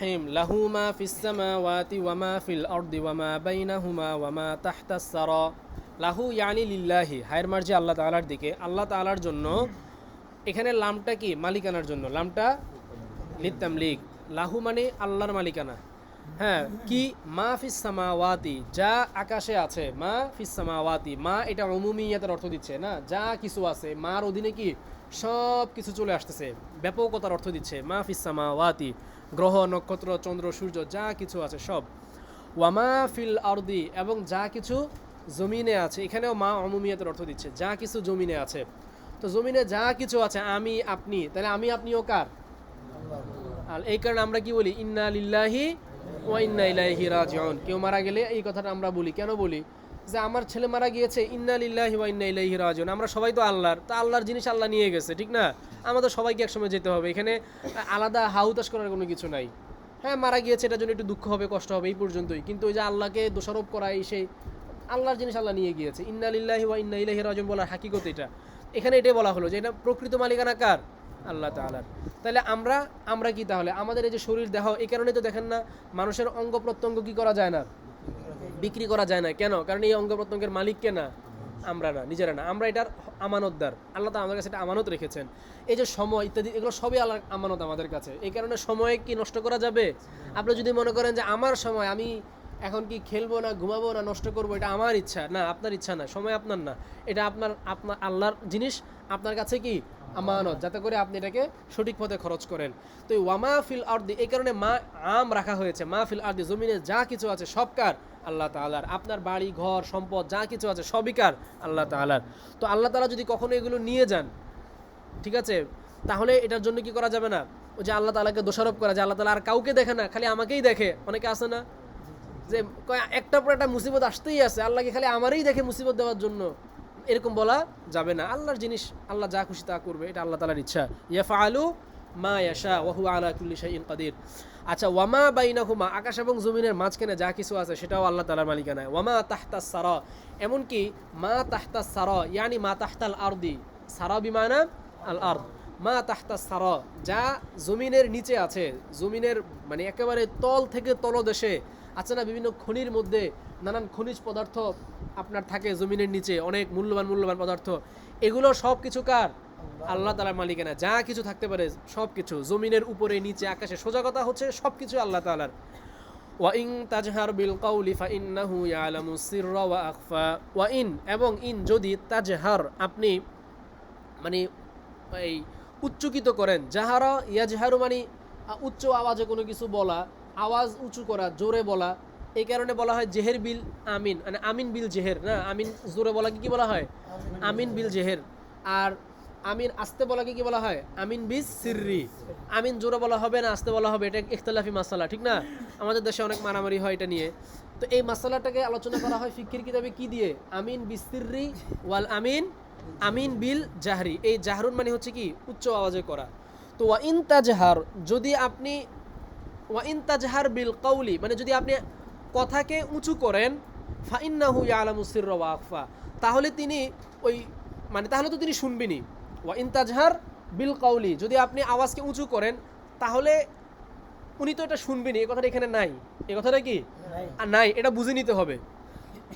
হিম লাহুমা ফিসামাওয়াতি ওয়ামা ফিল অর্দি ওয়ামা বাইনাহুমা ওয়ামা তাহতা সারা। লাহু ইয়ানি লিল্লাহি, হায়ের মার্জি আল্লাহ তালার দিকে। আল্লাহ তালার জন্য এখানে লামটা কি? মালিকানার জন্য। লামটা লিত্তাম লিগ লাহু মানে আল্লাহর মালিকানা। হ্যাঁ কি? মা ফিসামাওয়াতি যা আকাশে আছে। মা ফিসামাওয়াতি মা এটা অমুমিয়াতের অর্থ দিচ্ছে, না? যা কিছু আছে। মার অধীনে কি? সব কিছু চলে আসতেছে। ব্যাপকতার অর্থ দিচ্ছে মা ফিস সামাওয়াতি, গ্রহ, নক্ষত্র, চন্দ্র, সূর্য, যা কিছু আছে সব। ওয়ামা ফিল আরদি, এবং যা কিছু জমিনে আছে, এখানেও মা অমুমিয়াতের অর্থ দিচ্ছে, যা কিছু জমিনে আছে। তো জমিনে যা কিছু আছে, আমি, আপনি, তাহলে আমি আপনিও কার? আর এই কারণে আমরা কি বলি? ইন্না লিল্লাহি ওয়া ইন্না ইলাইহি রাজিউন। কেউ মারা গেলে এই কথাটা আমরা বলি। কেন বলি? যে আমার ছেলে মারা গিয়েছে, ইন্না লিল্লাহি ওয়া ইন্না ইলাইহি রাজিউন। আমরা সবাই তো আল্লাহর। তো আল্লাহর জিনিস আল্লাহ নিয়ে গেছে, ঠিক না? আমাদের সবাইকে একসময় যেতে হবে। এখানে আলাদা হাউতাস করার কোনো কিছু নাই। হ্যাঁ মারা গিয়েছে, এটার জন্য একটু দুঃখ হবে, কষ্ট হবে, এই পর্যন্তই। কিন্তু ওই যে আল্লাহকে দোষারোপ করা, এই সেই আল্লাহর জিনিস আল্লাহ নিয়ে গিয়েছে। ইন্না লিল্লাহি ওয়া ইন্না ইলাইহি রাজিউন বলার হাকিকত এটা। এখানে এটাই বলা হলো যে এটা প্রকৃত মালিকানা কার? আল্লাহ তাআলার। তাহলে আমরা আমরা কি তাহলে? আমাদের এই যে শরীর দেহ, এই কারণে তো দেখেন না, মানুষের অঙ্গ প্রত্যঙ্গ কি করা যায় না? বিক্রি করা যায় না। কেন? কারণ এই অঙ্গ প্রত্যঙ্গের মালিক কে না, আমরা না, নিজেরা না। আমরা এটার আমানতদার। আল্লাহ তো আমাদের কাছে এটা আমানত রেখেছেন। এই যে সময় ইত্যাদি, এগুলো সবই আল্লাহ আমানত আমাদের কাছে। এই কারণে সময় কি নষ্ট করা যাবে? আপনি যদি মনে করেন যে আমার সময়, আমি এখন কি খেলব না ঘুমাবো না নষ্ট করব, এটা আমার ইচ্ছা। না, আপনার ইচ্ছা না, সময় আপনার না। এটা আপনার আপনার, আল্লাহর জিনিস, আপনার কাছে কি? আমানত। যাতে করে আপনি এটাকে সঠিক পথে খরচ করেন। তো এই ওয়ামা ফিল আর্দি, এই কারণে মা আম রাখা হয়েছে। মা ফিল আর্দি, জমিনে যা কিছু আছে সব কার? আল্লাহ তাআলার। আপনার বাড়ি, ঘর, সম্পদ, যা কিছু আছে সবই কার? আল্লাহ তাআলার। তো আল্লাহ তালা যদি কখনো এগুলো নিয়ে যান, ঠিক আছে? তাহলে এটার জন্য কি করা যাবে না? ওই যে আল্লাহ তালাকে দোষারোপ করা যে আল্লাহ তালা আর কাউকে দেখে না, খালি আমাকেই দেখে। অনেকে আছে না? যে একটা পর একটা মুসিবত আসতেই আছে। আল্লাহকে খালি আমারই দেখে মুসিবত দেওয়ার জন্য এরকম বলা যাবে না। আল্লাহর জিনিস, আল্লাহ যা খুশি তা করবে, এটা আল্লাহ তালার ইচ্ছা। ইয়াফা আলু মা ইয়াশা ওয়াহু আলা কুল্লি শাইইন কাদির। আচ্ছা ওয়ামা বাইনাহুমা, আকাশ এবং জমিনের মাঝখানে যা কিছু আছে সেটাও আল্লাহ তালার মালিকানায়। ওয়ামা তাহতা সার, এমনকি মা তাহতা সার, ইয়ানি মা তাহতাল আরদি, সারা বিমানা আল আর্দ। মা তাহতা সার, যা জমিনের নিচে আছে, জমিনের মানে একেবারে তল থেকে তলদেশে আছে বিভিন্ন খনির মধ্যে নানান খনিজ পদার্থ আপনার থাকে জমিনের নিচে, অনেক মূল্যবান মূল্যবান পদার্থ। এগুলো সব কিছু কার? আল্লাহ তালার মালিকানা। যা কিছু থাকতে পারে সব কিছু। জমিনের উপরে, নিচে, আকাশে সোজা হচ্ছে সব কিছু আল্লাহ তালার ওয়াইন তাজহার বিল কাউলি ফা ইন্নাহু ইয়ালামু সিররা ওয়া আখফা। ওয়া ইন, এবং ইন যদি তাজহার আপনি মানে এই উচ্চকিত করেন যাহারা ইয়াজহারু মানে উচ্চ আওয়াজে কোনো কিছু বলা আওয়াজ উঁচু করা, জোরে বলা। এই কারণে বলা হয় জেহের বিল আমিন। মানে আমিন বিল জেহের, না? আমিন জোরে বলাকে কি বলা হয়? আমিন বিল জেহের। আর আমিন আস্তে বলাকে কি বলা হয়? আমিন বিজ সিররি। আমিন জোরে বলা হবে না, আস্তে বলা হবে? এটা ইখতলাফি মাসালা, ঠিক না? আমাদের দেশে অনেক মারামারি হয় এটা নিয়ে। তো এই মাসালাটাকে আলোচনা করা হয় ফিকির কিতাবে কি দিয়ে? আমিন বিস্তিরি ওয়াল আমিন আমিন বিল জাহরি। এই জাহরুন মানে হচ্ছে কি? উচ্চ আওয়াজে করা। তো ওয়া ইন তাজহার, যদি আপনি ওয়া ইন তাজহার বিল কৌলি মানে যদি আপনি কথাকে উঁচু করেন ফাইন্নাহু ইয়ালামু সিররা ওয়া আখফা। তাহলে তিনি ওই মানে তাহলে তো তিনি শুনবেনই। ওয়া ইন তাজহার বিল কৌলি যদি আপনি আওয়াজকে উঁচু করেন তাহলে উনি তো এটা শুনবেনই এই কথাটা এখানে নাই। এই কথাটা কি? আর নাই এটা বুঝে নিতে হবে।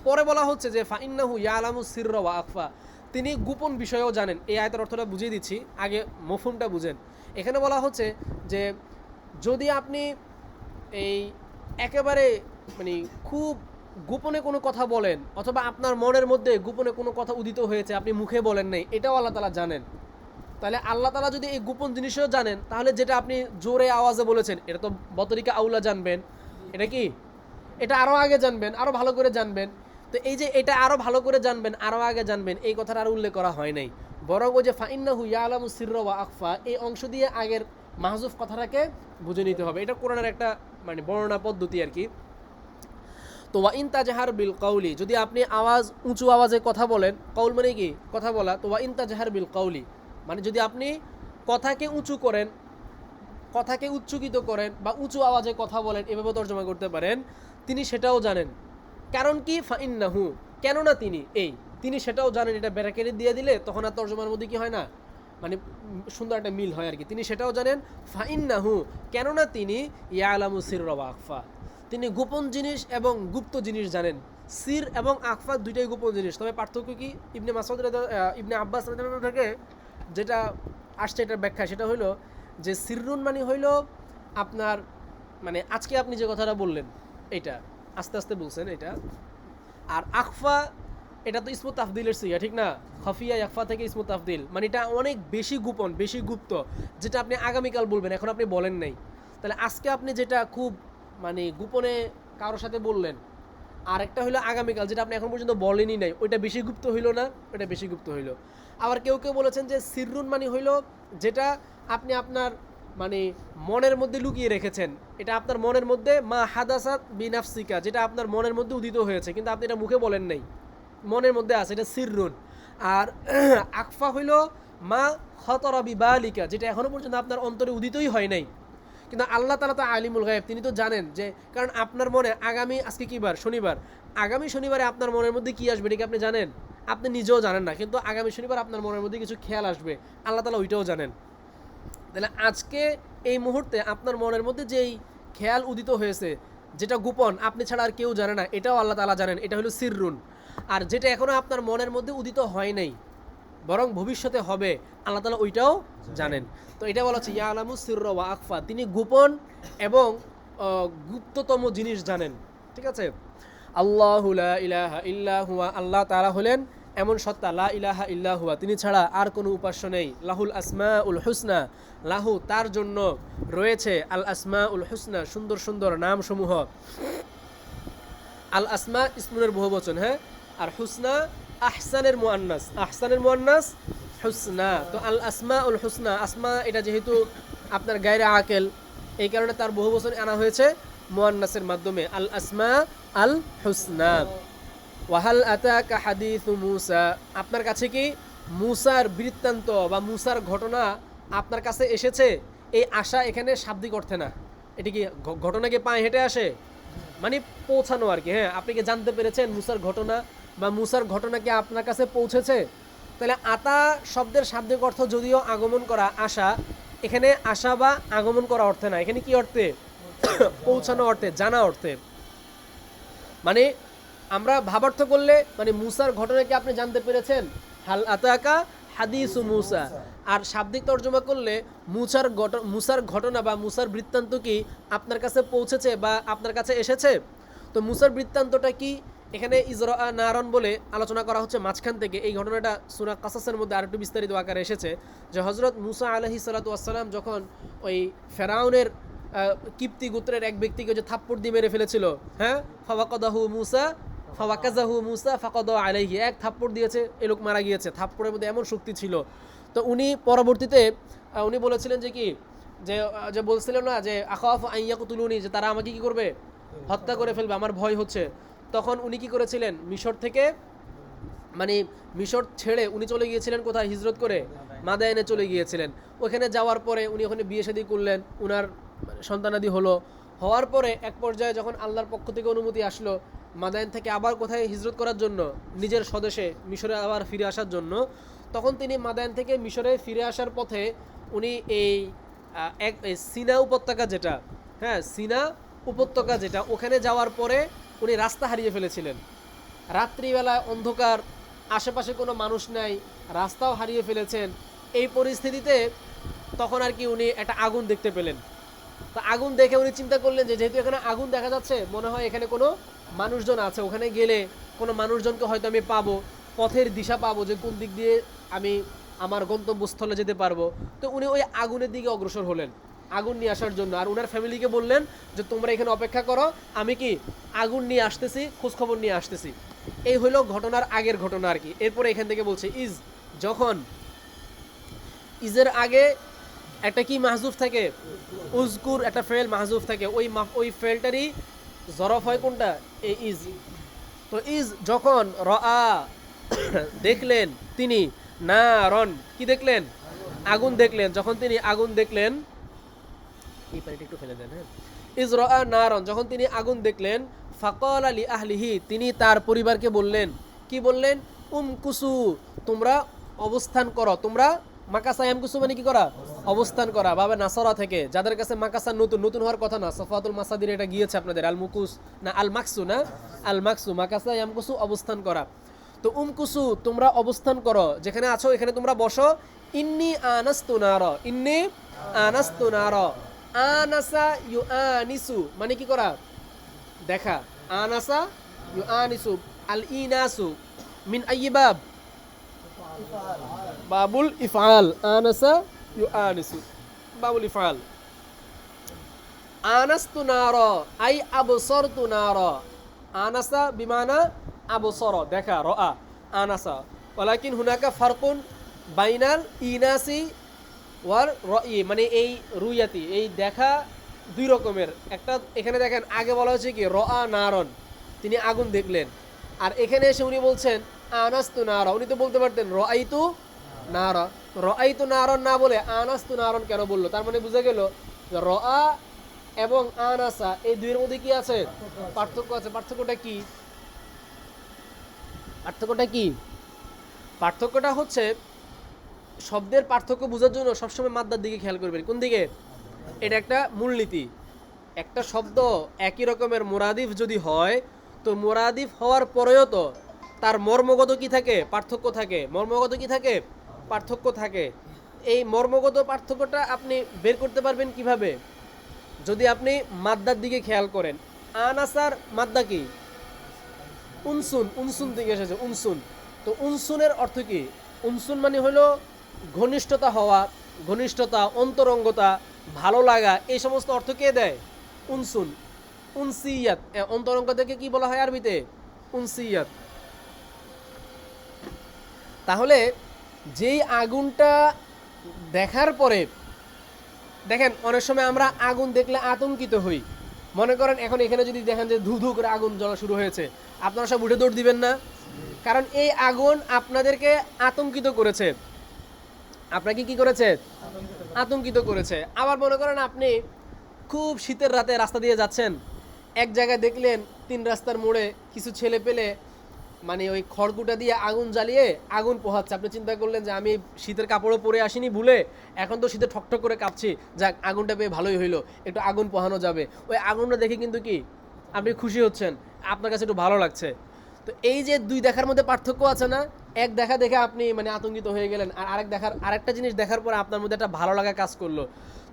পরে বলা হচ্ছে যে ফাইন্নাহু ইয়ালামু সিররা ওয়া আখফা। তিনি গোপন বিষয়েও জানেন এই আয়তের অর্থটা বুঝিয়ে দিচ্ছি আগে মফুমটা বুঝেন। এখানে বলা হচ্ছে যে যদি আপনি এই একেবারে মানে খুব গোপনে কোনো কথা বলেন, অথবা আপনার মনের মধ্যে গোপনে কোনো কথা উদিত হয়েছে, আপনি মুখে বলেন নাই, এটাও আল্লাহ তালা জানেন। তাহলে আল্লাহ তালা যদি এই গোপন জিনিসও জানেন, তাহলে যেটা আপনি জোরে আওয়াজে বলেছেন, এটা তো বতরিকা আউলা জানবেন। এটা কি? এটা আরও আগে জানবেন আরও ভালো করে জানবেন। তো এই যে এটা আরও ভালো করে জানবেন আরও আগে জানবেন, এই কথাটা আর উল্লেখ করা হয় নাই। বরং ওই যে ফাইন্নাহু ইয়ালামু সিররা ওয়া আখফা, এই অংশ দিয়ে আগের মাহজুফ কথাটাকে বুঝে নিতে হবে। এটা কোরআনের একটা মানে বর্ণনা পদ্ধতি আর কি। তো ওয়া তাজহার বিল কাউলি, যদি আপনি আওয়াজ, উঁচু আওয়াজে কথা বলেন কৌল মানে কি? কথা বলা। তো ওয়া তাজহার বিল কাউলি মানে যদি আপনি কথাকে উঁচু করেন, কথাকে উচ্চকিত করেন বা উঁচু আওয়াজে কথা বলেন, এভাবে তর্জমা করতে পারেন, তিনি সেটাও জানেন। কারণ কি? ফাইন্নাহু কেননা তিনি, এই, তিনি সেটাও জানেন, এটা ব্যারাকেটে দিয়ে দিলে তখন আর তর্জমার মধ্যে কি হয় না? মানে সুন্দর একটা মিল হয় আর কি তিনি সেটাও জানেন, ফাইন্নাহু, কেননা তিনি ইয়ালামু সির আকফা তিনি গোপন জিনিস এবং গুপ্ত জিনিস জানেন। সির এবং আকফা দুইটাই গোপন জিনিস। তবে পার্থক্য কি? ইবনে মাসুদ ইবনে আব্বাস থেকে যেটা আসছে এটার ব্যাখ্যা, সেটা হলো যে সিররুন মানে হইল আপনার মানে আজকে আপনি যে কথাটা বললেন এটা আস্তে আস্তে বলছেন এটা আর আকফা এটা তো ইসমু তাফদিলের সিয়া ঠিক না? খফিয়া আকফা থেকে ইসমু তাফদিল। মানে এটা অনেক বেশি গোপন, বেশি গুপ্ত, যেটা আপনি আগামীকাল বলবেন, এখন আপনি বলেন নাই। তাহলে আজকে আপনি যেটা খুব মানে গোপনে কারোর সাথে বললেন আর একটা হলো আগামীকাল, যেটা আপনি এখন পর্যন্ত বলেনই নাই। ওইটা বেশি গুপ্ত হইল না, ওইটা বেশি গুপ্ত হইল। আবার কেউ কেউ বলেছেন যে সিররুন মানে হইল যেটা আপনি আপনার মানে মনের মধ্যে লুকিয়ে রেখেছেন। এটা আপনার মনের মধ্যে মা হাদাসাত বিনাফসিকা, যেটা আপনার মনের মধ্যে উদিত হয়েছে, কিন্তু আপনি এটা মুখে বলেন নাই। মনের মধ্যে আছে, এটা সিররুন। আর আকফা হইল মা খতরা বিবালিকা, যেটা এখনও পর্যন্ত আপনার অন্তরে উদিতই হয় নাই। কিন্তু আল্লাহ তালা তো আলিমুল গায়েব, তিনি তো জানেন যে, কারণ আপনার মনে আগামী, আজকে কি বার? শনিবার। আগামী শনিবারে আপনার মনের মধ্যে কি আসবে, এটা কি আপনি জানেন? আপনি নিজেও জানেন না, কিন্তু আগামী শনিবার আপনার মনের মধ্যে কিছু খেয়াল আসবে, আল্লাহ তালা ওইটাও জানেন। তাহলে আজকে এই মুহূর্তে আপনার মনের মধ্যে যেই খেয়াল উদিত হয়েছে, যেটা গোপন, আপনি ছাড়া আর কেউ জানে না, এটাও আল্লাহ তালা জানেন, এটা হলো সিররুন। আর যেটা এখনও আপনার মনের মধ্যে উদিত হয় নাই, বরং ভবিষ্যতে হবে, আল্লাহ তালা ওইটাও জানেন। তো এটা বলা হচ্ছে ইয়া আলামু সিরর ওয়া আকফা তিনি গোপন এবং গুপ্ততম জিনিস জানেন। ঠিক আছে? আল্লাহুলা ইলাহা ইল্লা হুয়া, আল্লাহ তাআলা হলেন এমন সত্তা, লা ইলাহা ইল্লা হুয়া। তিনি ছাড়া আর কোনো উপাস্য নেই। লাহুল আসমা উল হুসনা, লাহু তার জন্য রয়েছে আল আসমা উল হুসনা, সুন্দর সুন্দর নামসমূহ। আল আসমা, ইসমুনের বহু বচন হ্যাঁ? আর হুসনা আহসানের মুআন্নাস। আহসানের মুআন্নাস হুসনা। তো আল আসমা উল হুসনা, আসমা এটা যেহেতু আপনার গায়রে আকেল, এই কারণে তার বহু বছর আনা হয়েছে মুআন্নাসের মাধ্যমে। আল আসমা আল হুসনা। ওয়াহাল আতাকা হাদিসু মুসা। আপনার কাছে কি মুসার বৃত্তান্ত বা মুসার ঘটনা আপনার কাছে এসেছে? এই আশা এখানে শাব্দিক অর্থে না। এটি কি ঘটনাকে পায়ে হেঁটে আসে? মানে পৌঁছানো আর কি হ্যাঁ। আপনি কি জানতে পেরেছেন মুসার ঘটনা বা মুসার ঘটনা কি আপনার কাছে পৌঁছেছে? তাহলে আতা শব্দের শাব্দিক অর্থ যদিও আগমন করা আশা, এখানে আশা বা আগমন করা অর্থে না। এখানে কি অর্থে? পৌঁছানো অর্থে, জানা অর্থে। মানে আমরা ভাবার্থ করলে মানে মুসার ঘটনা কি আপনি জানতে পেরেছেন? হাল আতাকা হাদিসু মুসা। আর শাব্দিক তর্জমা করলে মুসার মুসার ঘটনা বা মুসার বৃত্তান্ত কি আপনার কাছে পৌঁছেছে বা আপনার কাছে এসেছে? তো মুসার বৃত্তান্তটা কি? এখানে ইজরা নারন বলে আলোচনা করা হচ্ছে মাঝখান থেকে। এই ঘটনাটা সুরা কাসাসের মধ্যে আরেকটু বিস্তারিত আকারে এসেছে যে হজরত মুসা আলহি সালাতাম যখন ওই ফেরাউনের কিপ্তি গোত্রের এক ব্যক্তিকে যে থাপ্পড় দিয়ে মেরে ফেলেছিল হ্যাঁ? ফাওয়াকাদাহু মুসা, ফাওয়াকাজাহু মুসা ফাকাদ আলাইহি। এক থাপ্পড় দিয়েছে, এ লোক মারা গিয়েছে। থাপ্পড়ের মধ্যে এমন শক্তি ছিল। তো উনি পরবর্তীতে উনি বলেছিলেন যে কি, যে যে বলছিলেন না যে, আখাফ আইয়াকু তুলুনি যে তারা আমাকে কি করবে? হত্যা করে ফেলবে, আমার ভয় হচ্ছে। তখন উনি কি করেছিলেন? মিশর থেকে মানে মিশর ছেড়ে উনি চলে গিয়েছিলেন কোথায়? হিজরত করে মাদায়নে চলে গিয়েছিলেন। ওখানে যাওয়ার পরে উনি ওখানে বিয়ে শাদী করলেন, উনার সন্তানাদি হলো। হওয়ার পরে এক পর্যায়ে যখন আল্লাহর পক্ষ থেকে অনুমতি আসলো, মাদায়ন থেকে আবার কোথায় হিজরত করার জন্য, নিজের স্বদেশে মিশরে আবার ফিরে আসার জন্য, তখন তিনি মাদায়ন থেকে মিশরে ফিরে আসার পথে উনি এই এক সিনা উপত্যকা যেটা হ্যাঁ সিনা উপত্যকা যেটা, ওখানে যাওয়ার পরে উনি রাস্তা হারিয়ে ফেলেছিলেন। রাত্রিবেলায় অন্ধকার, আশেপাশে কোনো মানুষ নাই, রাস্তাও হারিয়ে ফেলেছেন। এই পরিস্থিতিতে তখন আর কি উনি একটা আগুন দেখতে পেলেন। তো আগুন দেখে উনি চিন্তা করলেন যে যেহেতু এখানে আগুন দেখা যাচ্ছে, মনে হয় এখানে কোনো মানুষজন আছে। ওখানে গেলে কোনো মানুষজনকে হয়তো আমি পাবো, পথের দিশা পাবো যে কোন দিক দিয়ে আমি আমার গন্তব্যস্থলে যেতে পারব। তো উনি ওই আগুনের দিকে অগ্রসর হলেন। আগুন নিয়ে আসার জন্য। আর ওনার ফ্যামিলিকে বললেন যে, তোমরা এখানে অপেক্ষা করো, আমি কি আগুন নিয়ে আসতেছি, খোঁজখবর নিয়ে আসতেছি। এই হলো ঘটনার আগের ঘটনা আর কি। এরপরে এখান থেকে বলছে, ইজ, যখন ইজের আগে একটা কি মাহজুফ থাকে? উজকুর একটা ফেল মাহজুফ থাকে, ওই ওই ফেলটারই জরফ হয় কোনটা? এই ইজ। তো ইজ যখন র দেখলেন তিনি, না রন, কি দেখলেন? আগুন দেখলেন। যখন তিনি আগুন দেখলেন এই পানিটা একটু ফেলে দেন হ্যাঁ। ইজ রা নারন, যখন তিনি আগুন দেখলেন, ফাকল আলী আহলিহি, তিনি তার পরিবারকে বললেন, কি বললেন? উম কুসু, তোমরা অবস্থান করো, তোমরা মাকাসা ইয়ামকুসু মানে কি করা? অবস্থান করা। বাবা নাসরা থেকে, যাদের কাছে মাকাসা নতুন নতুন হওয়ার কথা না, সফাতুল মাসাদির এটা গিয়েছে আপনাদের, আল মুকুস, না, আল মাকসু, না? আল মাকসু, মাকাসা ইয়ামকুসু অবস্থান করা। তো উমকুসু তোমরা অবস্থান করো, যেখানে আছো, এখানে তোমরা বসো। ইন্নি আনাস্তু নার, ইন্নি আনাস্তু নার। আনাসা ইউ আনিসু মানে কি করা? দেখা। আনাসা ইউ আনিসু আল ইনাসু মিন আইবাব বাবুল ইফআল। আনাসা ইউ আনিসু বাবুল ইফআল। আনাস্তু নার, আই আবসরতু নার। আনাসা বিমানা আবসর, দেখা, রআ, আনাসা। ওয়ালাকিন হুনাকা ফারকুন বাইনাল ইনাসি ওয়ার রই মানে এই রুইয়াতি, এই দেখা দুই রকমের। একটা এখানে দেখেন, আগে বলা হয়েছে কি, রআ নারন, তিনি আগুন দেখলেন। আর এখানে এসে উনি বলছেন, আনাস্তু নারা। উনি তো বলতে পারতেন র রআইতু নারা। রআইতু নারন না বলে আনাস্তু নারন কেন বলল? তার মানে বুঝে গেল রআ এবং আনাসা, এই দুইয়ের মধ্যে কি আছে? পার্থক্য আছে। পার্থক্যটা কি? পার্থক্যটা কি? পার্থক্যটা হচ্ছে শব্দের পার্থক্য বোঝার জন্য সবসময় মাদ্দার দিকে খেয়াল করবেন। কোন দিকে? এটা একটা মূলনীতি। একটা শব্দ একই রকমের মোরাদিফ যদি হয়, তো মোরাদিফ হওয়ার পরেও তো তার মর্মগত কি থাকে? পার্থক্য থাকে। মর্মগত কি থাকে? পার্থক্য থাকে। এই মর্মগত পার্থক্যটা আপনি বের করতে পারবেন কীভাবে? যদি আপনি মাদ্দার দিকে খেয়াল করেন। আনাসার মাদ্দা কি? উনসুন। উনসুন থেকে এসেছে। উনসুন। তো উনসুনের অর্থ কি? উনসুন মানে হলো ঘনিষ্ঠতা হওয়া ঘনিষ্ঠতা অন্তরঙ্গতা ভালো লাগা এই সমস্ত অর্থ কে দেয়? উনসুন। উনসিয়াত। এ, অন্তরঙ্গ থেকে কি বলা হয় আরবিতে? উনসিয়াত। তাহলে যেই আগুনটা দেখার পরে দেখেন অনেক সময় আমরা আগুন দেখলে আতঙ্কিত হই। মনে করেন এখন এখানে যদি দেখেন যে ধু ধু করে আগুন জ্বলা শুরু হয়েছে আপনারা সব উঠে দৌড় দিবেন না? কারণ এই আগুন আপনাদেরকে আতঙ্কিত করেছে। আপনাকে কি করেছে? আতঙ্কিত করেছে। আবার মনে করেন আপনি খুব শীতের রাতে রাস্তা দিয়ে যাচ্ছেন, এক জায়গায় দেখলেন তিন রাস্তার মোড়ে কিছু ছেলে পেলে মানে ওই খড়কুটা দিয়ে আগুন জ্বালিয়ে আগুন পোহাচ্ছে। আপনি চিন্তা করলেন যে আমি শীতের কাপড়ও পরে আসিনি ভুলে, এখন তো শীতে ঠকঠক করে কাঁপছি। যাক, আগুনটা পেয়ে ভালোই হইল। একটু আগুন পোহানো যাবে। ওই আগুনটা দেখে কিন্তু কি আপনি খুশি হচ্ছেন। আপনার কাছে একটু ভালো লাগছে। তো এই যে দুই দেখার মধ্যে পার্থক্য আছে না এক দেখা দেখে আপনি মানে আতঙ্কিত হয়ে গেলেন, আর আরেক দেখার, আরেকটা জিনিস দেখার পরে আপনার মধ্যে একটা ভালো লাগা কাজ করল।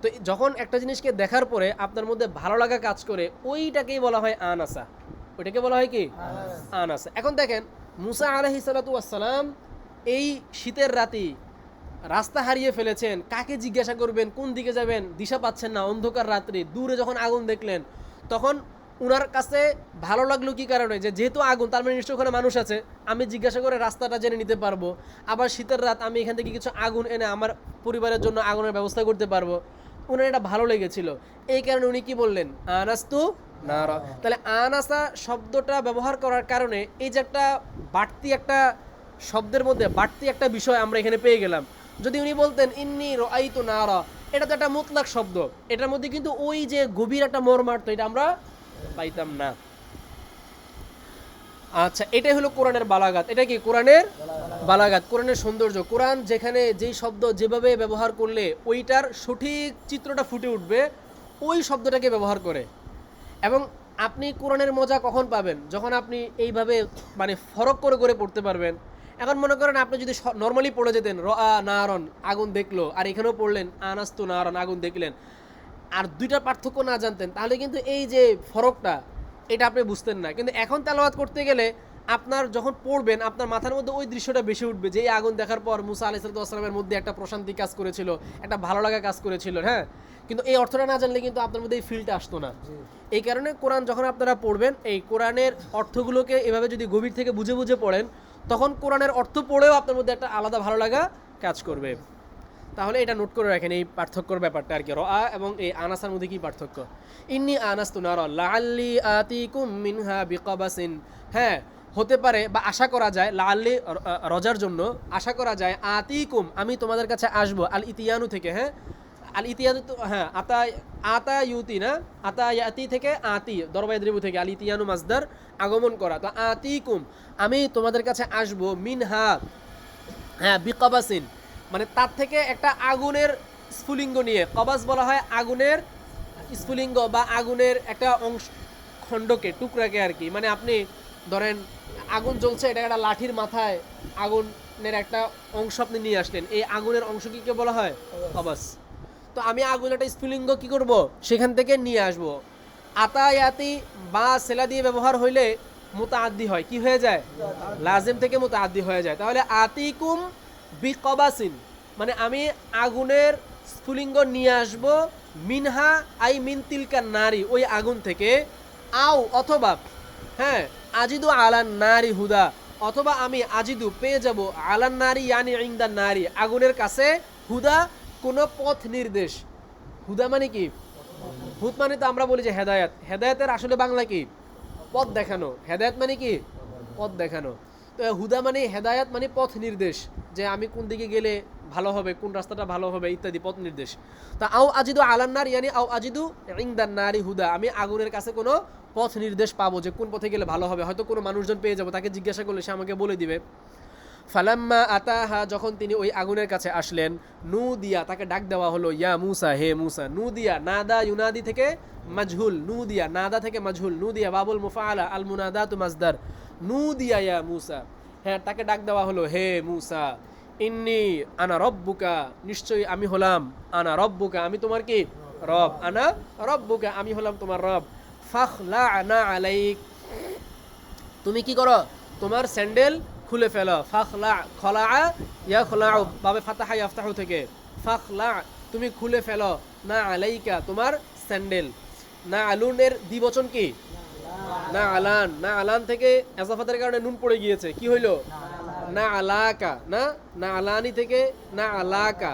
তো যখন একটা জিনিসকে দেখার পরে আপনার মধ্যে ভালো লাগা কাজ করে, ওইটাকেই বলা হয় আনাসা। ওইটাকে বলা হয় কি? আনাসা। এখন দেখেন, মুসা আলহি সালাতাম এই শীতের রাতি রাস্তা হারিয়ে ফেলেছেন। কাকে জিজ্ঞাসা করবেন? কোন দিকে যাবেন? দিশা পাচ্ছেন না। অন্ধকার রাত্রি। দূরে যখন আগুন দেখলেন, তখন উনার কাছে ভালো লাগল কি কারণে? যে যেহেতু আগুন, তার মানে নিশ্চয় ওখানে মানুষ আছে। আমি জিজ্ঞাসা করে রাস্তাটা জেনে নিতে পারব। আবার শীতের রাত, আমি এখান থেকে কিছু আগুন এনে আমার পরিবারের জন্য আগুনের ব্যবস্থা করতে পারব। উনার এটা ভালো লেগেছিল। এই কারণে উনি কি বললেন? আনাস্তু না তাহলে আনাসা শব্দটা ব্যবহার করার কারণে এই যে একটা বাড়তি একটা শব্দের মধ্যে বাড়তি একটা বিষয় আমরা এখানে পেয়ে গেলাম। যদি উনি বলতেন, ইন্নি রাইতু নারা, এটা তো একটা মুতলাক শব্দ। এটার মধ্যে কিন্তু ওই যে গভীর একটা মর্মার্থ, এটা আমরা পাইতাম না। আচ্ছা এটাই হলো কোরআনের বালাগাত। এটা কি কোরআনের বালাগাত? কোরআনের সৌন্দর্য। কোরআন যেখানে যেই শব্দ যেভাবে ব্যবহার করলে ওইটার সঠিক চিত্রটা ফুটে উঠবে, ওই শব্দটাকে ব্যবহার করে। এবং আপনি কোরআনের মজা কখন পাবেন? যখন আপনি এইভাবে মানে ফরক করে করে পড়তে পারবেন। এখন মনে করেন আপনি যদি নর্মালি পড়ে যেতেন র আ নারন, আগুন দেখল, আর এখানেও পড়লেন, আনাস্তু নারন, আগুন দেখলেন। আর দুইটার পার্থক্য না জানতেন তাহলে কিন্তু এই যে ফরকটা এটা আপনি বুঝতেন না। কিন্তু এখন তেলাওয়াত করতে গেলে আপনার যখন পড়বেন আপনার মাথার মধ্যে ওই দৃশ্যটা বেশি উঠবে যে এই আগুন দেখার পর মুসা আলি সাল্লামের মধ্যে একটা প্রশান্তি কাজ করেছিল একটা ভালো লাগা কাজ করেছিল হ্যাঁ? কিন্তু এই অর্থটা না জানলে কিন্তু আপনার মধ্যে এই ফিলটা আসতো না। এই কারণে কোরআন যখন আপনারা পড়বেন এই কোরআনের অর্থগুলোকে এভাবে যদি গভীর থেকে বুঝে বুঝে পড়েন তখন কোরআনের অর্থ পড়েও আপনার মধ্যে একটা আলাদা ভালো লাগা কাজ করবে। তাহলে এটা নোট করে রাখেন এই পার্থক্যর ব্যাপারটা আর কি। র আ এবং এই আনাসার মধ্যে কি পার্থক্য? ইন্নি আনাস তুনার লাল্লি আতিকুম মিনহা বিকাবাসিন। হ্যাঁ হতে পারে বা আশা করা যায় লাল্লি রজার জন্য আশা করা যায়, আতিকুম, আমি তোমাদের কাছে আসব, আল ইতিয়ানু থেকে। হ্যাঁ আল ইতিয়ানু তো হ্যাঁ আতা আতা ইউতি না? আতা ইয়াতি থেকে আতি দরবাই দ্রিবু থেকে, আল ইতিয়ানু মাজদার আগমন করা। তো আতিকুম, আমি তোমাদের কাছে আসব মিনহা হ্যাঁ বিকাবাসিন। মানে তার থেকে একটা আগুনের স্ফুলিঙ্গ নিয়ে কবাস বলা হয় আগুনের স্ফুলিঙ্গ বা আগুনের একটা অংশ খণ্ডকে টুকরাকে আর কি। মানে আপনি ধরেন আগুন জ্বলছে এটা একটা লাঠির মাথায় আগুনের একটা অংশ আপনি নিয়ে আসলেন। এই আগুনের অংশ কি কে বলা হয়? কবাস। তো আমি আগুন একটা স্ফুলিঙ্গ কি করব? সেখান থেকে নিয়ে আসব। আতায়াতি বা সেলা দিয়ে ব্যবহার হইলে মোতাআদ্দি হয়। কি হয়ে যায়? লাজিম থেকে মোতাআদ্দি হয়ে যায়। তাহলে আতিকুম বি কবাসিন মানে আমি আগুনের স্ফুলিঙ্গ নিয়ে আসব, মিনহা আই মিন তিলকা নারী, ওই আগুন থেকে। আও, অথবা হ্যাঁ আজিদু আলান নারী হুদা, অথবা আমি আজিদু পেয়ে যাব, আলান নারী ইয়ানি ইংদা নারী, আগুনের কাছে হুদা কোনো পথ নির্দেশ। হুদা মানে কি? হুদ মানে তো আমরা বলি যে হেদায়াত। হেদায়াতের আসলে বাংলা কি? পথ দেখানো। হেদায়াত মানে কি? পথ দেখানো। হুদা মানে হেদায়াত মানে পথ নির্দেশ, যে আমি কোন দিকে গেলে ভালো হবে, কোন রাস্তাটা ভালো হবে, ইত্যাদি পথ নির্দেশ। তা আও আজিদু আলান্নার ইয়ানি আও আজিদু ইংদান নারী হুদা। আমি আগুনের কাছে কোনো পথ নির্দেশ পাবো যে কোন পথে গেলে ভালো হবে। হয়তো কোনো মানুষজন পেয়ে যাব, তাকে জিজ্ঞাসা করলে সে আমাকে বলে দিবে। ফালাম্মা আতাহা, যখন তিনি ওই আগুনের কাছে আসলেন, নু দিয়া তাকে ডাক দেওয়া হলো, ইয়া মুসা, হে মুসা। নু দিয়া, নাদা ইউনাদি থেকে মাজহুল, নু দিয়া, নাদা থেকে মাজহুল, নু দিয়া, বাবুল মুফাআলা আল মুনাদা তু মাজদার নু দিয়া ইয়া মুসা। হ্যাঁ তাকে ডাক দেওয়া হলো, হে মুসা, ইন্নি আনা রব্বুকা, নিশ্চয়ই আমি হলাম আনা রব্বুকা, আমি তোমার কি? রব। আনা রব্বুকা, আমি হলাম তোমার রব। ফাখলা আনা আলাইক, তুমি কি করো? তোমার স্যান্ডেল খুলে ফেলো। ফাখলা, খলা ইয়া খলা বাবে ফাতাহা ইয়াফতাহু থেকে। ফাখলা, তুমি খুলে ফেলো। না আলাইকা, তোমার স্যান্ডেল। না আলুনের দ্বিবচন কি? না আলান না আলান থেকে এজাফাতের কারণে নুন পড়ে গিয়েছে। কি হইল? না আলাকা, না না আলানি থেকে, না আলাকা।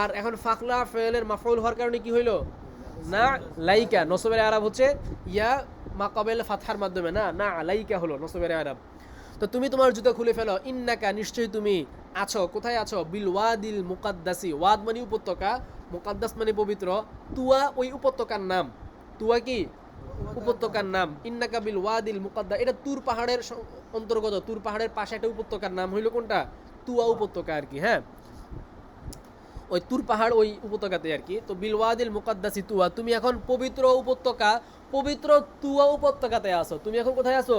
আর এখন ফাখলা ফেলের মাফউল হওয়ার কারণে কি হইল? না লাইকা, নসবের আরব হচ্ছে ইয়া মাকাবেল ফাতহার মাধ্যমে, না না আলাইকা হলো নসবের আরব। তো তুমি তোমার জুতো খুলে ফেলো, ইন্নাকা, নিশ্চয়ই তুমি আছো, কোথায় আছো? বিল ওয়াদিল মুকাদ্দাসি, ওয়াদ মানে উপত্যকা, মুকাদ্দাস মানে পবিত্র, তুয়া ওই উপত্যকার নাম। তুয়া কি? উপত্যকার নাম। ইন্নাকা বিল ওয়াদিল মুকাদ্দা এটা তুর পাহাড়ের অন্তর্গত, তুর পাহাড়ের পাশে একটা উপত্যকার নাম হইল কোনটা? তুয়া উপত্যকা আর কি হ্যাঁ? ওই তুর পাহাড় ওই উপত্যকাতে আর কি। তো বিলওয়াদিল মুকাদ্দাসি তুয়া। তুমি এখন পবিত্র উপত্যকা, পবিত্র তুয়া উপত্যকাতে আছো। তুমি এখন কোথায় আছো?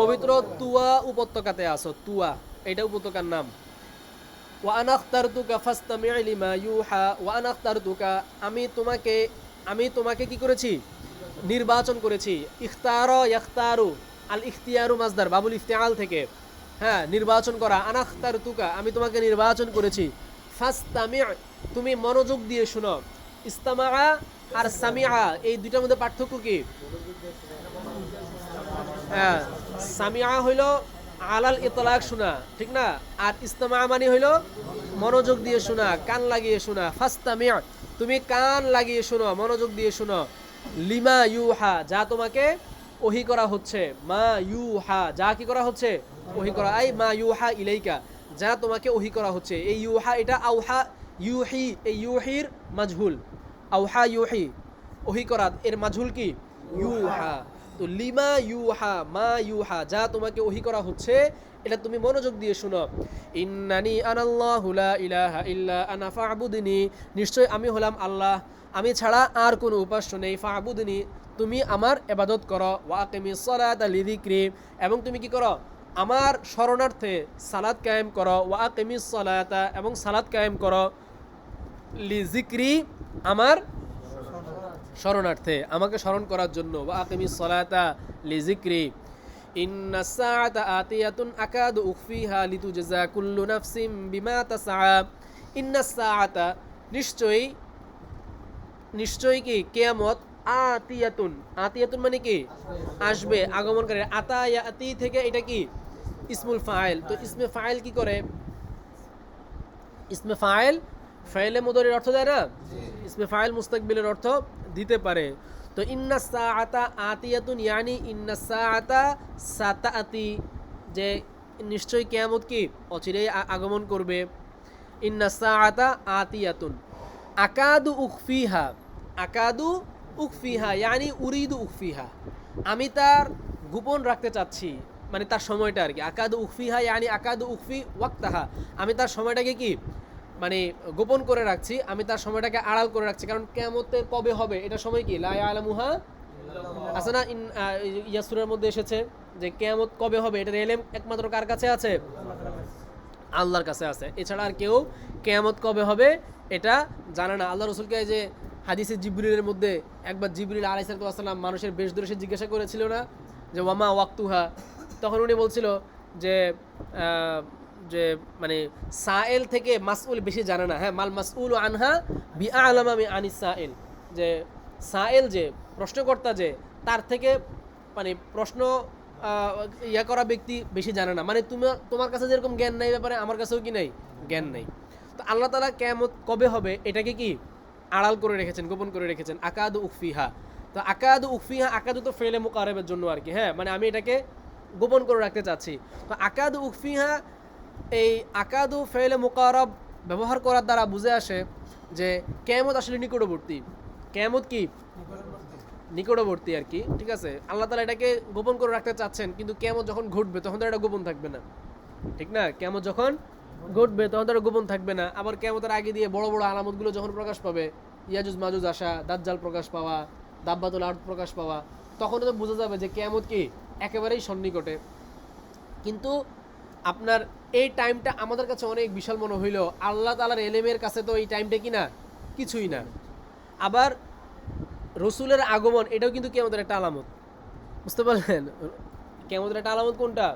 পবিত্র তুয়া উপত্যকাতে আছো। তুয়া এটা উপত্যকার নাম। ওয়া আনাখতারতুকা ফাসতামি' লিমা ইউহা। ওয়া আনাখতারতুকা আমি তোমাকে আমি তোমাকে কি করেছি? নির্বাচন করেছি। ইখতার ইয়াখতারু, আল ইখতিয়ারু মাজদার বাবুল ইফতিআল থেকে। হ্যাঁ নির্বাচন করা। আনাখতারতুকা আমি তোমাকে নির্বাচন করেছি। ফাসতামি' তুমি মনোযোগ দিয়ে শুনো। ইস্তামা আর সামিআ, এই দুইটার মধ্যে পার্থক্য কি? হ্যাঁ সামিয়া হইল আলাল ইতলাক শোনা, ঠিক না? আর ইস্তামা মানে হইল মনোযোগ দিয়ে শোনা, কান লাগিয়ে শোনা। ফাস্তামিয়া তুমি কান লাগিয়ে শোনো, মনোযোগ দিয়ে শোনো। লিমা ইউহা, যা তোমাকে ওহি করা হচ্ছে। মা ইউহা, যা কি করা হচ্ছে? ওহি করা। আই মা ইউহা ইলাইকা, যা তোমাকে ওহি করা হচ্ছে। এই ইউহা, এটা আউহা ইউহি, এই ইউহির মাজহুল। আউহা ইউহি, ওহি করা, এর মাজহুল কি? ইউহা। তো লিমা ইউহা, মা ইউহা, যা তোমাকে ওহি করা হচ্ছে এটা তুমি মনোযোগ দিয়ে শুনো। ইন্নানি আনাল্লাহু লা ইলাহা ইল্লা আনা ফা'বুদনি। নিশ্চয় আমি হলাম আল্লাহ। আমি ছাড়া আর কোনো উপাস্য নেই। ফা'বুদনি, তুমি আমার এবাদত করো। ওয়া আকিমিস সালাতা লিযিকরি। এবং তুমি কি করো? আমার শরণার্থে সালাত কায়েম করো। ওয়া আকিমিস সালাতা এবং সালাত কায়েম করো। লিযিকরি আমার শরণার্থে। আমাকে স্মরণ করার জন্য। ওয়া আকিমিস সালাতা লিযিকরি। ইন্না সাআতা আতিয়াতুন আকাদু উখফিহা লিতুজজা কুল্লু নাফসিম বিমা তাসআ। ইন্না সাআতা নিশ্চয়ই নিশ্চয়ই কি? কেয়ামত আতিয়াতুন। আতিয়াতুন মানে কি? আসবে। আগমনকারী আতায়াতি থেকে এটা কি? ইসমুল ফাইল। তো ইসমে ফাইল কি করে? ইসমে ফাইল ফাইলে মুদরের অর্থ দেয় না? ইসমে ফাইল মুস্তাকবিলের অর্থ দিতে পারে। তো ইন্না সাআতা আতিয়াতুন, ইয়ানি ইন্না সাআতা সাতাআতি, যে নিশ্চয়ই কিয়ামত কি? অচিরেই আগমন করবে। ইন্না সাআতা আতিয়াতুন, আকাদু উখফিহা আকাদু উখফিহা, ইয়ানি উরিদু উখফিহা। আমি তার গোপন রাখতে চাচ্ছি মানে তার সময়টা আর কি। আকাদু উখফিহা, ইয়ানি আকাদু উখফি ওয়াক্তাহা। আমি তার সময়টাকে কি? মানে গোপন করে রাখছি আমি তার সময়টাকে আড়াল করে রাখছি কারণ কেমতের কবে হবে এটা সময় কি? লা আলামুহা আছে না ইয়াসুরের মধ্যে এসেছে যে কেয়ামত কবে হবে এটার এলেম একমাত্র কার কাছে আছে? আল্লাহর কাছে আছে। এছাড়া আর কেউ কেয়ামত কবে হবে এটা জানে না। আল্লাহ রসুলকে যে হাদিসে জিবরিলের মধ্যে একবার জিবরিল আলাইসালাম মানুষের বেশ দূরে সে জিজ্ঞাসা করেছিল না? যে ওয়ামা ওয়াক্তুহা? তখন উনি বলছিল যে যে মানে সায়েল থেকে মাসউল বেশি জানে না। হ্যাঁ মাল মাসউল আনহা বি আলাম আমি আনি সায়েল। যে সায়েল যে প্রশ্নকর্তা যে, তার থেকে মানে প্রশ্ন ইয়া করা ব্যক্তি বেশি জানে না। মানে তুমি, তোমার কাছে যেরকম জ্ঞান নাই ব্যাপারে, আমার কাছেও কি নাই? জ্ঞান নেই। তো আল্লাহ তালা কেমত কবে হবে, এটাকে কি আড়াল করে রেখেছেন, গোপন করে রেখেছেন? আকাদু উকফিহা তো আকাদু উকফিহা আকাদু তো ফেলে মুকারেবের জন্য আর কি। হ্যাঁ মানে আমি এটাকে গোপন করে রাখতে চাচ্ছি। তো আকাদু উকফিহা এই আকাদু ফেলে মুকারব ব্যবহার করার দ্বারা বুঝে আসে যে কেমত আসলে নিকটবর্তী। কেমত কি? নিকটবর্তী আর কি, ঠিক আছে? আল্লাহ তালা এটাকে গোপন করে রাখতে চাচ্ছেন, কিন্তু কেমন যখন ঘটবে, তখন তো এটা গোপন থাকবে না। ঠিক না? কেমন যখন ঘটবে, তখন তো গোপন থাকবে না। আবার কেমতের আগে দিয়ে বড় বড় আলামতগুলো যখন প্রকাশ পাবে, ইয়াজুজ মাজুজ আসা, দাজ্জাল প্রকাশ পাওয়া, দাব্বাতুল আর্ট প্রকাশ পাওয়া তখন তো বোঝা যাবে যে কেমত কি? একেবারেই সন্নিকটে। কিন্তু আপনার এই টাইমটা আমাদের কাছে অনেক বিশাল মনে হইল। আল্লাহ তালার এলেমের কাছে তো এই টাইমটা কি না? কিছুই না। আবার রসুলের আগমন, এটাও কিন্তু কেমতের একটা আলামত। বুঝতে পারলেন? কেমতের একটা আলামত কোনটা?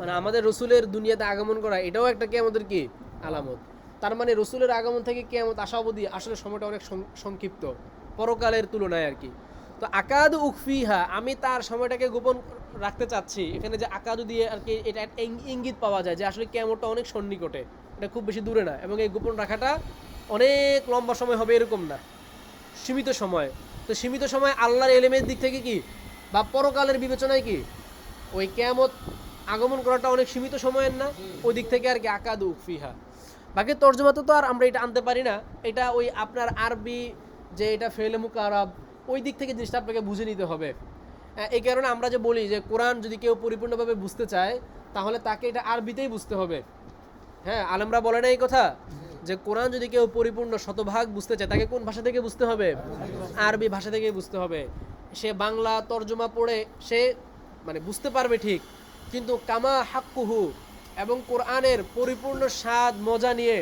মানে আমাদের রসুলের দুনিয়াতে আগমন করা, এটাও একটা কেমতের কি? আলামত। তার মানে রসুলের আগমন থেকে কেমত আসা অবধি আসলে সময়টা অনেক সংক্ষিপ্ত, পরকালের তুলনায় আর কি। তো আকাদু উকফিহা আমি তার সময়টাকে গোপন রাখতে চাচ্ছি। এখানে যে আকাদু দিয়ে আর কি এটা ইঙ্গিত পাওয়া যায় যে আসলে কেমনটা অনেক সন্নিকটে। এটা খুব বেশি দূরে না এবং এই গোপন রাখাটা অনেক লম্বা সময় হবে এরকম না। সীমিত সময়। তো সীমিত সময় আল্লাহর এলেমের দিক থেকে কি বা পরকালের বিবেচনায় কি ওই কেয়ামত আগমন করাটা অনেক সীমিত সময়ের না? ওই দিক থেকে আর কি আকাদ ফিহা। বাকি তর্জমাতে তো আর আমরা এটা আনতে পারি না। এটা ওই আপনার আরবি যে এটা ফেলে মুখ আরব ওই দিক থেকে জিনিসটা আপনাকে বুঝে নিতে হবে। এই কারণে আমরা যে বলি যে কোরআন যদি কেউ পরিপূর্ণভাবে বুঝতে চায়, তাহলে তাকে এটা আরবিতেই বুঝতে হবে। হ্যাঁ আলমরা বলে না এই কথা? যে কোরআন যদি কেউ পরিপূর্ণ শতভাগ বুঝতে চায়, তাকে কোন ভাষা থেকে বুঝতে হবে? আরবি ভাষা থেকে বুঝতে হবে। সে বাংলা তর্জমা পড়ে, সে মানে বুঝতে পারবে ঠিক। কিন্তু কামা হাক্কুহু এবং কোরআনের পরিপূর্ণ স্বাদ, মজা নিয়ে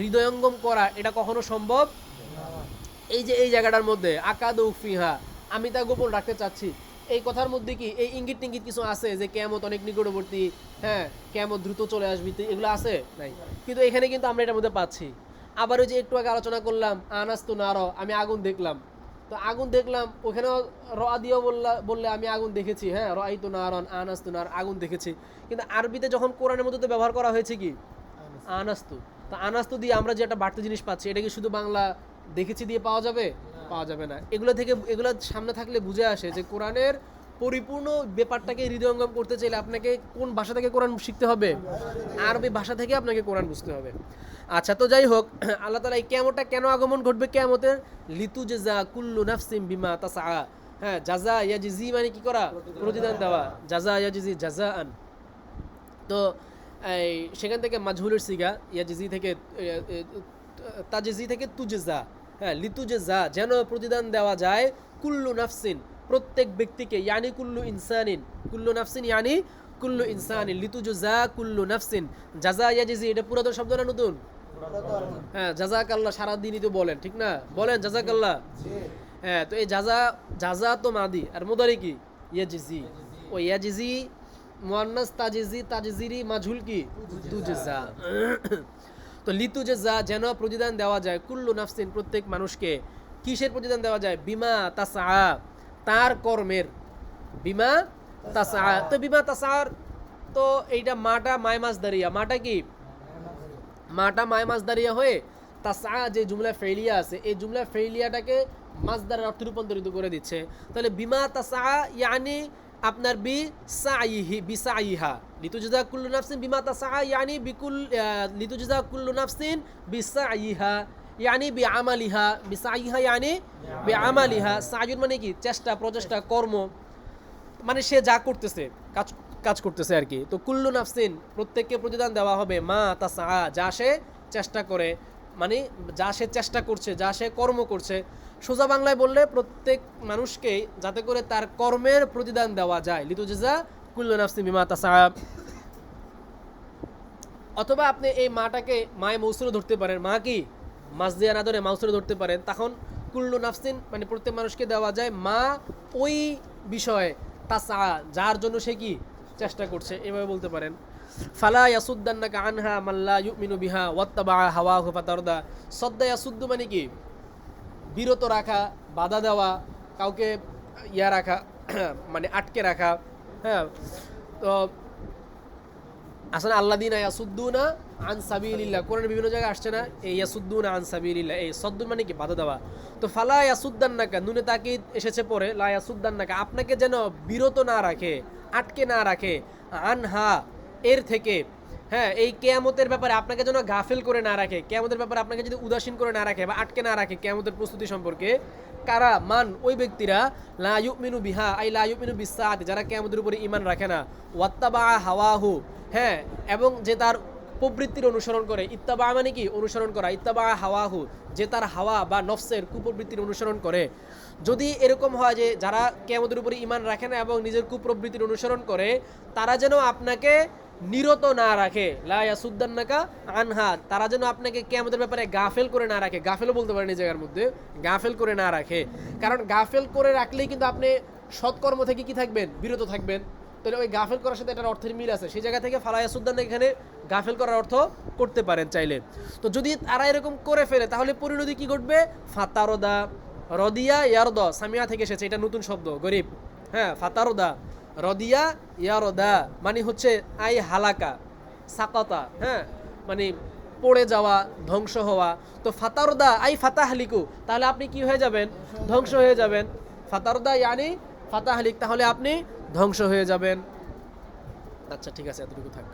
হৃদয়ঙ্গম করা, এটা কখনো সম্ভব? এই যে এই জায়গাটার মধ্যে, আকাদ ফিহা, আমি তা গোপন রাখতে চাচ্ছি। এই কথার মধ্যে কি এই ইঙ্গিত টিঙ্গিত কিছু আছে যে কেমত অনেক নিকটবর্তী? হ্যাঁ কেমত দ্রুত চলে আসবি এগুলো আছে? নাই। কিন্তু এখানে কিন্তু আমরা এটার মধ্যে পাচ্ছি। আবার ওই যে একটু আগে আলোচনা করলাম আনাস তো নার আমি আগুন দেখলাম। তো আগুন দেখলাম ওখানেও র দিয়েও বললা বললে আমি আগুন দেখেছি হ্যাঁ র তো নারন আনাস তো নার আগুন দেখেছি। কিন্তু আরবিতে যখন কোরআনের মধ্যে তো ব্যবহার করা হয়েছে কি? আনাস্তু তো। আনাস্তু দিয়ে আমরা যে একটা বাড়তি জিনিস পাচ্ছি এটা কি শুধু বাংলা দেখেছি দিয়ে পাওয়া যাবে? পাওয়া যাবে না। এগুলো থেকে, এগুলো সামনে থাকলে বুঝে আসে যে কোরআনের পরিপূর্ণ ব্যাপারটাকে হৃদয়ঙ্গম করতে চাইলে আপনাকে কোন ভাষা থেকে কোরআন শিখতে হবে? আরবি ভাষা থেকে আপনাকে কোরআন বুঝতে হবে। আচ্ছা তো যাই হোক, আল্লাহ তালা এই কেমনটা কেন আগমন ঘটবে কেমতের লিতু জেজা কুল্লু নাফসিম বিমা তাসা হ্যাঁ জাজা ইয়াজিজি মানে কি করা? প্রতিদান দেওয়া। জাজা ইয়াজিজি জাজা আন তো এই, সেখান থেকে মাজহুলের সিগা, ইয়াজিজি থেকে তাজিজি থেকে তুজেজা। হ্যাঁ লিতু যে লিতুজেজা, যেন প্রতিদান দেওয়া যায় কুল্লু নাফসিন, প্রত্যেক ব্যক্তিকে, ইয়ানি কুল্লু ইনসানিন, কুল্লু নাফসিন ইয়ানি কুল্লু ইনসানিন, লিতুজেজা কুল্লু নাফসিন। জাজা ইয়াজিজি, এটা পুরাতন শব্দ না নতুন? হ্যাঁ জাজাক আল্লাহ সারাদিনই তো বলেন, ঠিক না? বলেন জাজাক আল্লাহ হ্যাঁ তো এই জাজা জাজা তো মাদি, আর মুদারি কি? ইয়াজিজি। ও ইয়াজিজি, মুয়ান্নাস তাজিজি, তাজিজিরি মাঝুল কি? তুজেজা। তো লিতু যে যা যেন প্রতিদান দেওয়া যায়, কুল্লু নাফসিন প্রত্যেক মানুষকে কিসের প্রতিদান দেওয়া যায়? বিমা তাসা তার কর্মের। বিমা তাসা তো বিমা তাসার তো এইটা মাটা মায় মাছ দাঁড়িয়া মাটা কি? মাটা মায় মাছ দাঁড়িয়া হয়ে তাসা যে জুমলা ফেলিয়া আছে, এই জুমলা ফেলিয়াটাকে মাছদারের অর্থ রূপান্তরিত করে দিচ্ছে। তাহলে বিমা তাসা ইয়ানি আপনার বি সাইহি বিসাইহা লিতুজা কুল্লু নাফসিন বিমা তাসা ইয়ানি বিকুল লিতুজা কুল্লু নাফসিন বি বিসাইহা ইয়ানি বি আমালিহা, বি বিসাইহা ইয়ানি বি আমালিহা। সাইয়ুন মানে কি? চেষ্টা, প্রচেষ্টা, কর্ম। মানে সে যা করতেছে, কাজ কাজ করতেছে আর কি। তো কুল্লু নাফসিন প্রত্যেককে প্রতিদান দেওয়া হবে মা তাসা যা সে চেষ্টা করে। মানে যা সে চেষ্টা করছে, যা সে কর্ম করছে, সোজা বাংলায় বললে প্রত্যেক মানুষকে যাতে করে তার কর্মের প্রতিদান দেওয়া যায়। লিতুজা কুল্লু নাফসি বিমা তাসা। অথবা আপনি এই মাটাকে মায়ে মৌসুলে ধরতে পারেন। মা কি? মাছ দিয়ে না ধরে মাউসুলে ধরতে পারেন। তখন কুল্লু নাফসিন মানে প্রত্যেক মানুষকে দেওয়া যায়, মা ওই বিষয়ে তাসা, যার জন্য সে কি? চেষ্টা করছে। এভাবে বলতে পারেন। ফালা ইয়াসুদ্দান্নাকা আনহা মাল্লা ইউমিনু বিহা ওয়াত্তাবা হাওয়াহু ফাতারদা। সদ্দা ইয়াসুদ্দু মানে কি? বিরত রাখা, বাধা দেওয়া, কাউকে ইয়া রাখা মানে আটকে রাখা হ্যাঁ? তো আসলে আল্লাহ দিন ইয়াসুদ্দুনা আন সাবিলিল্লাহ। কোরআনের বিভিন্ন জায়গায় আসছে না, এই ইয়াসুদ্দুনা আন সাবিলিল্লাহ। এই সদ্দুন মানে কি? বাধা দেওয়া। তো ফালা ইয়াসুদ্দান্নাকা, নুনে তাকিদ এসেছে পরে, লা ইয়াসুদ্দান্নাকা, আপনাকে যেন বিরত না রাখে, আটকে না রাখে, আনহা এর থেকে হ্যাঁ এই কেয়ামতের ব্যাপারে আপনাকে যেন গাফেল করে না রাখে, কেয়ামতের ব্যাপারে আপনাকে যদি উদাসীন করে না রাখে বা আটকে না রাখে কেয়ামতের প্রস্তুতি সম্পর্কে, কারা, মান, ওই ব্যক্তিরা, লা মিনু বিহা, আই লা মিনু বিশ্বাদ যারা কেয়ামতের উপরে ইমান রাখে না ওয়াত্তাবা হাওয়াহু হ্যাঁ এবং যে তার প্রবৃত্তির অনুসরণ করে, ইত্তাবা মানে কি? অনুসরণ করা, ইত্তাবা হাওয়াহু, যে তার হাওয়া বা নফসের কুপ্রবৃত্তির অনুসরণ করে। যদি এরকম হয় যে যারা কেয়ামতের উপরে ইমান রাখে না এবং নিজের কুপ্রবৃত্তির অনুসরণ করে, তারা যেন আপনাকে নিরত না রাখে। লা ইয়াসুদ্দান্নাকা আনহা। তারা যেন আপনাকে কেয়ামতের ব্যাপারে গাফেল করে না রাখে। গাফেলও বলতে পারেন এই জায়গার মধ্যে। গাফেল করে না রাখে। কারণ গাফেল করে রাখলেই কিন্তু আপনি সৎকর্ম থেকে কি থাকবেন? বিরত থাকবেন। তাহলে ওই গাফেল করার সাথে এটার অর্থের মিল আছে। সেই জায়গা থেকে ফালায়া সুদ্দান এখানে গাফেল করার অর্থ করতে পারেন চাইলে। তো যদি তারা এরকম করে ফেলে, তাহলে পরিণতি কি ঘটবে? ফাতারদা। রদিয়া ইয়ারদ। সামিয়া থেকে এসেছে। এটা নতুন শব্দ। গরিব। হ্যাঁ ফাতারদা। রদিয়া, ইয়ারদা মানে হচ্ছে আই হালাকা, সাকতা হ্যাঁ? মানে পড়ে যাওয়া, ধ্বংস হওয়া। তো ফাতারদা, আই ফাতাহলিকু, তাহলে আপনি কি হয়ে যাবেন? ধ্বংস হয়ে যাবেন। ফাতারদা ইয়ানি, ফাতাহলিক, তাহলে আপনি ধ্বংস হয়ে যাবেন। আচ্ছা ঠিক আছে, এতটুকু থাক।